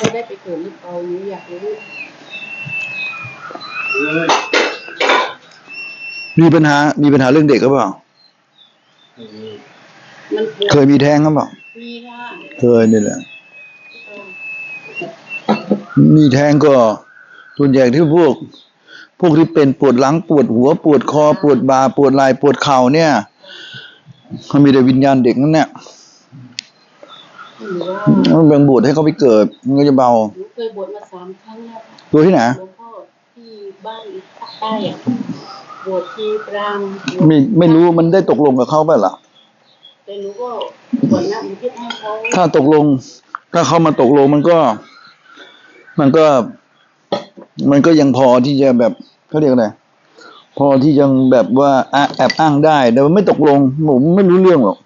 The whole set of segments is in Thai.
จะได้ไปเกิดหรือเปล่าหนูอยากรู้มีปัญหา มีปัญหาเรื่องเด็กหรือเปล่า มันปวดเคยมีแท้งหรือเปล่า มีค่ะเคยนี่แหละ มีแท้งก็ส่วนใหญ่ที่พวก พวกที่เป็นปวดหลังปวดหัว ปวดคอ ปวดบ่าปวดไหล่ปวดเข่าเนี่ยเขามีแต่วิญญาณเด็กนั่นเนี่ยหรือว่า มันแบ่งบวชให้เขาไปเกิด มันก็จะเบาหนูเคยบวชมาสามครั้งแล้วค่ะตัวที่ไหนหลวงพ่อที่บ้านภาคใต้อะบวชที่ปรางบวชไม่ไม่รู้มันได้ตกลงกับเขาเปล่าล่ะ แต่หนูก็บวชนะหนูคิดให้เขาถ้าตกลง ถ้าเขามาตกลงมันก็ มันก็ มันก็ยังพอที่จะแบบเขาเรียกอะไรพอที่ยังแบบว่าอะแอบอ้างได้แต่ว่าไม่ตกลงผมไม่รู้เรื่องหรอกหนู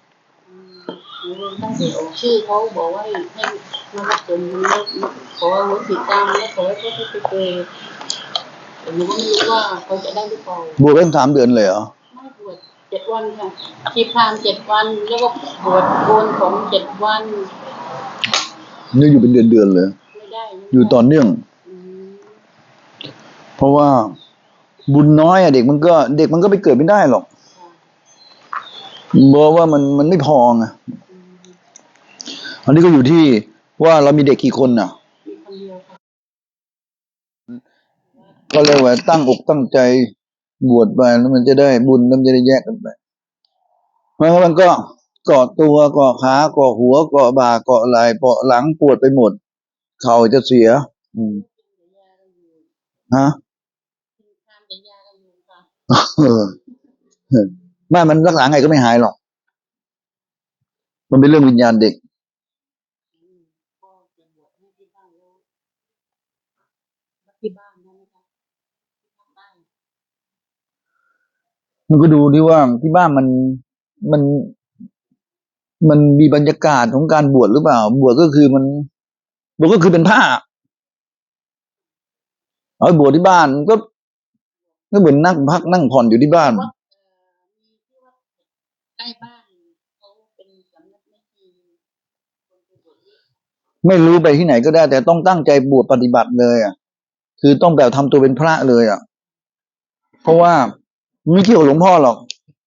ตั้งแต่ออกชื่อเขาบอกว่าให้มารับส่วนบุญแล้วขอโหสิกรรมแล้วขอให้เขาไปเกิดแต่หนูก็ไม่รู้ว่าเขาจะได้หรือเปล่าบวชกันสามเดือนเลยเหรอไม่บวชเจ็ดวันค่ะชีพรามเจ็ดวันแล้วก็บวชโกนผมเจ็ดวันนี่อยู่เป็นเดือนเดือนๆเลยไม่ได้ไม่ได้อยู่ต่อเนื่องอืมเพราะว่าบุญน้อยอะเด็กมันก็เด็กมันก็ไปเกิดไม่ได้หรอกค่ะเพราะว่ามันมันไม่พอไง อืมอันนี้ก็อยู่ที่ว่าเรามีเด็กกี่คนน่ะมีคนเดียวค่ะก็เลยว่าตั้งอกตั้งใจบวชไปแล้วมันจะได้บุญแล้วมันจะได้แยกกันไปเพราะงั้นมันก็เกาะตัวเกาะขาเกาะหัวเกาะบ่าเกาะไหล่เกาะหลังปวดไปหมด เข่าจะเสีย อืมเดี๋ยวยาก็อยู่ฮะชีพรามเดี๋ยวยาก็อยู่ค่ะเออไม่มันรักษาไงก็ไม่หายหรอก มันเป็นเรื่องวิญญาณเด็ก อืมก็จะบวชให้ที่บ้านแล้วที่บ้านนั่นนะคะที่ภาคใต้ มันก็ดูดิว่าที่บ้านมันมันมันมีบรรยากาศของการบวชหรือเปล่า บวชก็คือมันบวชก็คือเป็นผ้าเอาไปบวชที่บ้านก็ก็เหมือนนั่งพักนั่งผ่อนอยู่ที่บ้านวัดเอ่อมีที่ว่าใกล้บ้านเขาเป็นสำนักแม่ชีคนไปบวชที่ไม่รู้ไปที่ไหนก็ได้ แต่ต้องตั้งใจบวชปฏิบัติเลยอะ คือต้องแบบทำตัวเป็นพระเลยอะ เพราะว่า ไม่เกี่ยวกับหลวงพ่อหรอก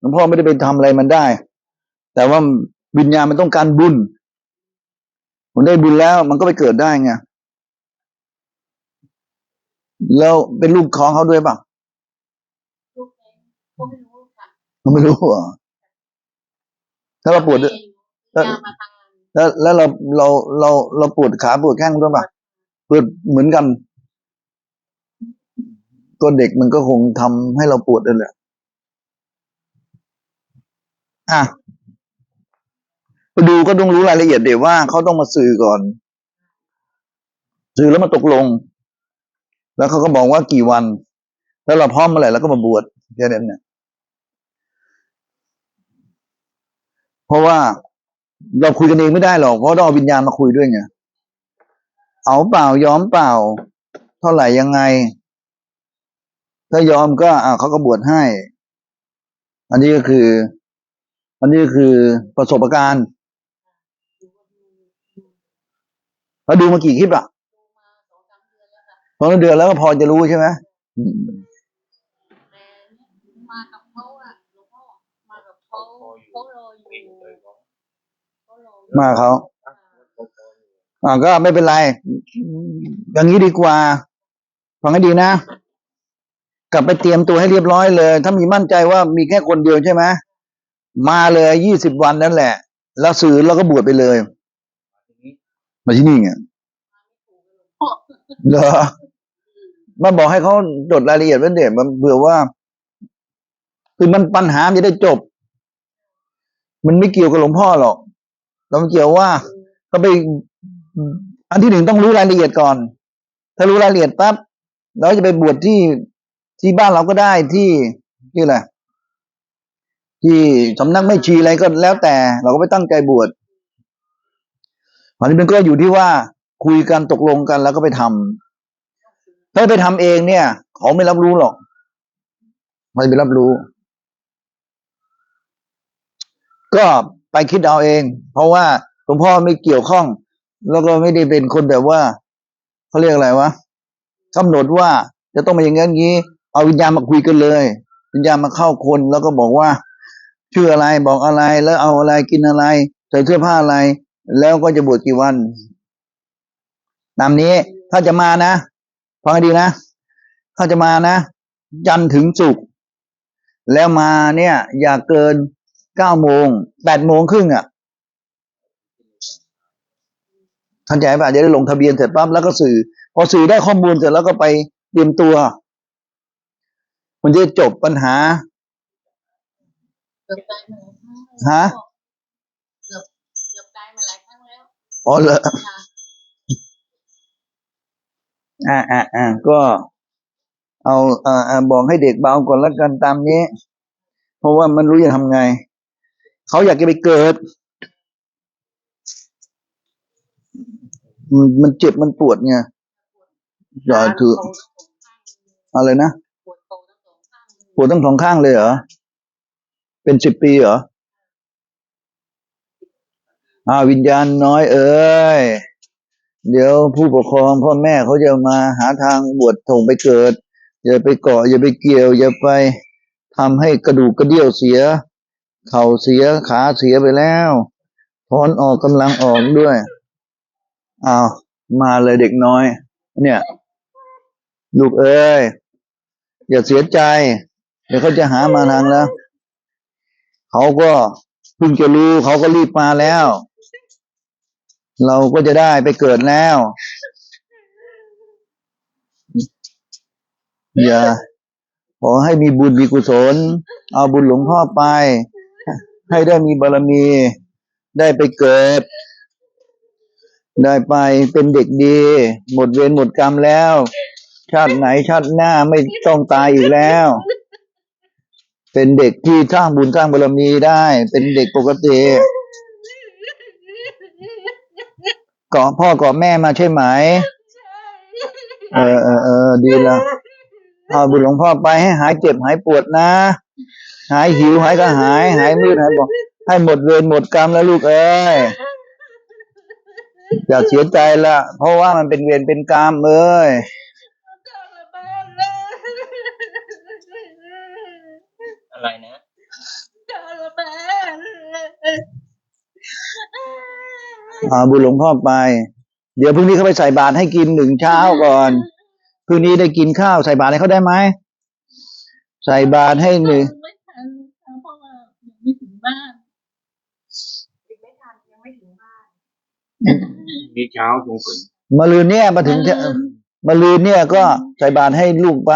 หลวงพ่อไม่ได้ไปทำอะไรมันได้ แต่ว่าวิญญาณมันต้องการบุญมันได้บุญแล้วมันก็ไปเกิดได้ไงแล้วเป็นลูกของเขาด้วยเปล่ะลูกเองก็ไม่รู้ค่ะมันไม่รู้เหรอถ้าเราปวดด้วยยามาทานแล้วแล้วเราเราเราเราปวดขาปวดแข้งด้วยเปล่ะปวดเหมือนกันก็เด็กมันก็คงทำให้เราปวดนั่นแหละ อะไปดูก็ต้องรู้รายละเอียดเดี๋ยวว่าเขาต้องมาสื่อก่อน สื่อแล้วมาตกลง แล้วเขาก็บอกว่ากี่วัน แล้วเราพร้อมเมื่อไหร่เราก็มาบวชแค่นั้นเนี่ยเพราะว่าเราคุยกันเองไม่ได้หรอกเพราะต้องเอาวิญญาณมาคุยด้วยไงเอาเปล่ายอมเปล่า เท่าไหร่ยังไง ถ้ายอมก็อ่าเขาก็บวชให้ อันนี้ก็คือ อันนี้ก็คือประสบการณ์แล้วดูมากี่คลิปอะดูมาสองสามเดือนแล้วค่ะสองเดือนแล้วก็พอจะรู้ใช่ไหมอืมแต่มากับเขาอะหลวงพ่อมากับเขาเขารออยู่เขารออยู่มาเขาอ่าก็ไม่เป็นไร อย่างนี้ดีกว่าฟังให้ดีนะ กลับไปเตรียมตัวให้เรียบร้อยเลย ถ้ามีมั่นใจว่ามีแค่คนเดียวใช่ไหม มาเลยยี่สิบวันนั่นแหละ แล้วสื่อแล้วก็บวชไปเลย มาที่นี่ไงพ่อเหรอมาบอกให้เขาจดรายละเอียดไว้เด็มันเผื่อว่า คือมันปัญหามันจะได้จบ มันไม่เกี่ยวกับหลวงพ่อหรอกแต่มันเกี่ยวว่าก็ไป อันที่หนึ่งต้องรู้รายละเอียดก่อน ถ้ารู้รายละเอียดปั๊บเราจะไปบวชที่ที่บ้านเราก็ได้ที่ที่อะไร ที่สำนักไม่ชีอะไรก็แล้วแต่ เราก็ไปตั้งใจบวชอันนี้มันก็อยู่ที่ว่าคุยกันตกลงกันแล้วก็ไปทำถ้าไปทำเองเนี่ย เขาไม่รับรู้หรอกไม่ไปรับรู้ ก็ไปคิดเอาเอง เพราะว่าหลวงพ่อไม่เกี่ยวข้อง แล้วก็ไม่ได้เป็นคนแบบว่าเขาเรียกอะไรวะกำหนดว่าจะต้องมาอย่างนั้นงี้ เอาวิญญาณมาคุยกันเลย วิญญาณมาเข้าคนแล้วก็บอกว่า ชื่ออะไรบอกอะไรแล้วเอาอะไรกินอะไรใส่เสื้อผ้าอะไร แล้วก็จะบวชกี่วัน ตามนี้ถ้าจะมานะฟังให้ดีนะ ถ้าจะมานะ จันถึงศุกแล้วมาเนี่ย อย่าเกินเก้าโมงแปดโมงครึ่งอะท่านใจป่ะจะได้ลงทะเบียนเสร็จปั๊บแล้วก็สื่อ พอสื่อได้ข้อมูลเสร็จแล้วก็ไปเตรียมตัว มันจะจบปัญหา กือบตายมาหลายครั้งฮะ เกือบเกือบตายมาหลายครั้งแล้วอ๋อเหรอ ค่ะอ่าอ่าอ่าก็ เอาอ่าอ่าบอกให้เด็กเบาก่อนแล้วกันตามนี้ เพราะว่ามันรู้จะทำไง เขาอยากจะไปเกิด มันมันเจ็บมันปวดไงอย่าถือ อะไรนะ ปวดโตทั้งสองข้างปวดทั้งสองข้างเลยเหรอ เป็นสิบปีเหรออ่าวิญญาณน้อยเอ้ย เดี๋ยวผู้ปกครองพ่อแม่เขาจะมาหาทางบวชส่งไปเกิด อย่าไปเกาะอย่าไปเกี่ยว อย่าไปทำให้กระดูกกระเดี่ยวเสีย เข่าเสียขาเสียไปแล้วถอนออกกำลังออกด้วยอ้าวมาเลยเด็กน้อย เนี่ย ลูกเอ้ย อย่าเสียใจ เดี๋ยวเขาจะหามาทางแล้ว เขาก็เพิ่งจะรู้เขาก็รีบมาแล้ว เราก็จะได้ไปเกิดแล้ว อย่าขอให้มีบุญมีกุศล เอาบุญหลวงพ่อไป ให้ได้มีบารมี ได้ไปเกิด ได้ไปเป็นเด็กดี หมดเวรหมดกรรมแล้ว ชาติไหนชาติหน้าไม่ต้องตายอีกแล้ว เป็นเด็กที่สร้างบุญสร้างบารมีได้ เป็นเด็กปกติกาะพ่อกาะแม่มาใช่ไหมเออเออเออดีแล้วเอาบุญหลวงพ่อไปให้หายเจ็บหายปวดนะ หายหิวหายกระหาย หายมืดหายบอก ให้หมดเวรหมดกรรมแล้วลูกเอ้ยอย่าเสียใจละเพราะว่ามันเป็นเวรเป็นกรรมเอ้ย อะไรนะ อ่าบุญหลวงพ่อไป เดี๋ยวพรุ่งนี้เขาไปใส่บาตรให้กินหนึ่งเช้าก่อนพรุ่งนี้ได้กินข้าวใส่บาตรให้เขาได้ไหมใส่บาตรให้หนึ่งไม่ทันค่ะเพราะว่ายังไม่ถึงบ้านยังไม่ทันยังไม่ถึงบ้านมีเช้าตรงฝนมาลืนเนี่ยมาถึงจะมาลืนเนี่ยก็ใส่บาตรให้ลูกไป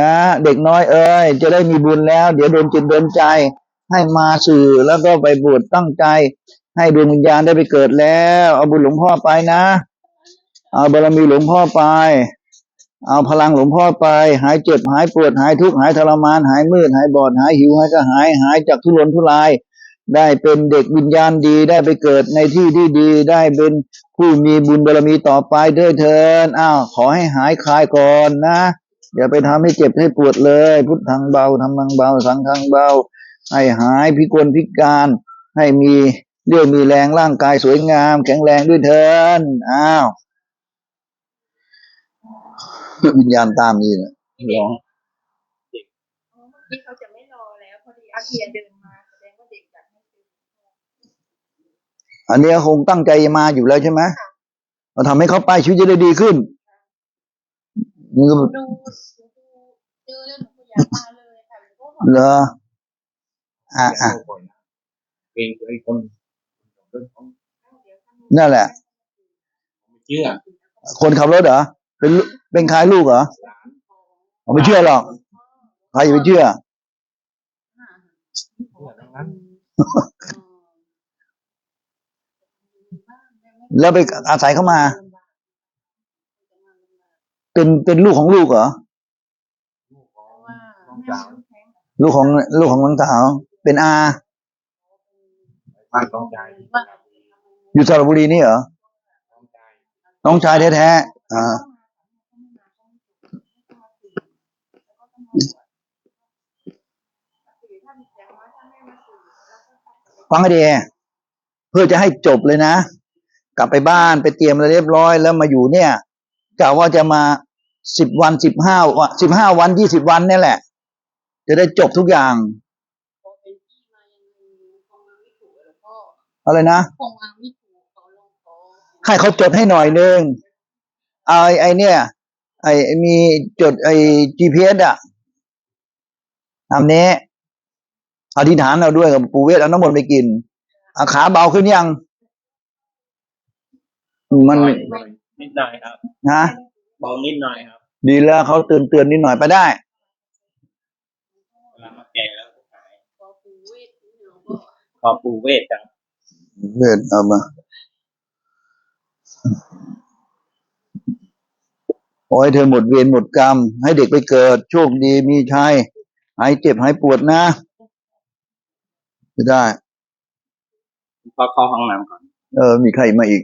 นะเด็กน้อยเอ้ยจะได้มีบุญแล้ว เดี๋ยวโดนจิตโดนใจ ให้มาสื่อแล้วก็ไปบวชตั้งใจ ให้ดวงวิญญาณได้ไปเกิดแล้ว เอาบุญหลวงพ่อไปนะ เอาบารมีหลวงพ่อไป เอาพลังหลวงพ่อไป หายเจ็บหายปวดหายทุกข์หายทรมานหายมืดหายบอดหายหิวหายกระหาย หายจากทุรนทุราย ได้เป็นเด็กวิญญาณดีได้ไปเกิดในที่ที่ดีได้เป็นผู้มีบุญบารมีต่อไปด้วยเถินอ้าวขอให้หายคลายก่อนนะอย่าไปทำให้เจ็บให้ปวดเลย พุทธังเบาธรรมังเบาสังฆังเบา ให้หายพิกลพิการให้มี เรี่ยวมีแรงร่างกายสวยงาม แข็งแรงด้วยเถินอ้าววิญญาณตามนี่นะร้องที่เขาจะไม่รอแล้วพอดีอาเทียเดินมาแสดงว่าเด็กอยากให้ซื้ออันเนี้ยคงตั้งใจมาอยู่แล้วใช่ไหมเราทำให้เขาไปชีวิตจะได้ดีขึ้นนี่ก็ดูดูเจอแล้วหนูก็อยากมาเลยค่ะหนูก็บอกเหรออะอะคนเป็นไอ้คน นั่นแหละไม่เชื่อคนขับรถเหรอเป็นลูเป็นคล้ายลูกเหรอหลานผมไม่เชื่อหรอกใครจะไปเชื่อเชื่อทั้งนั้นแล้วไปอาศัยเข้ามา เป็นเป็นลูกของลูกเหรอลูกของน้องสาวลูกของลูกของน้องสาวเป็นอา บ้านต้องใจอยู่สระบุรีนี่เหรอ น้องชายแท้ๆอ่าฟังให้ดีเพื่อจะให้จบเลยนะ กลับไปบ้านไปเตรียมอะไรเรียบร้อยแล้วมาอยู่เนี่ยกะว่าจะมาสิบวันสิบห้าวันสิบห้าวันยี่สิบวันนี่แหละ จะได้จบทุกอย่าง พอเป็นที่มายังไงคงมาไม่ถูกหลวงพ่อ อะไรนะคงมาไม่ถูกขอลงขอให้เขาจดให้หน่อยนึงเอาไอ้ไอ้เนี่ย ไอ้ไอ้มีจดไอ้ GPS อะทำนี้อธิษฐานเอาด้วยกับปู่เวทเอาน้ำมนต์ไปกินอาขาเบาขึ้นยัง มันนิดหน่อยครับนะเบานิดหน่อยครับ ดีแล้วเขาเตือนเตือนนิดหน่อยไปได้เวลามาแก่แล้วก็หายขอปู่เวทนี่หลวงพ่อขอปูเวทครับ เวทเอามาขอให้เธอหมดเวรหมดกรรม ให้เด็กไปเกิด โชคดีมีชัยหายเจ็บหายปวดนะไม่ได้พอเข้าห้องน้ำก่อน เออ มีใครมาอีก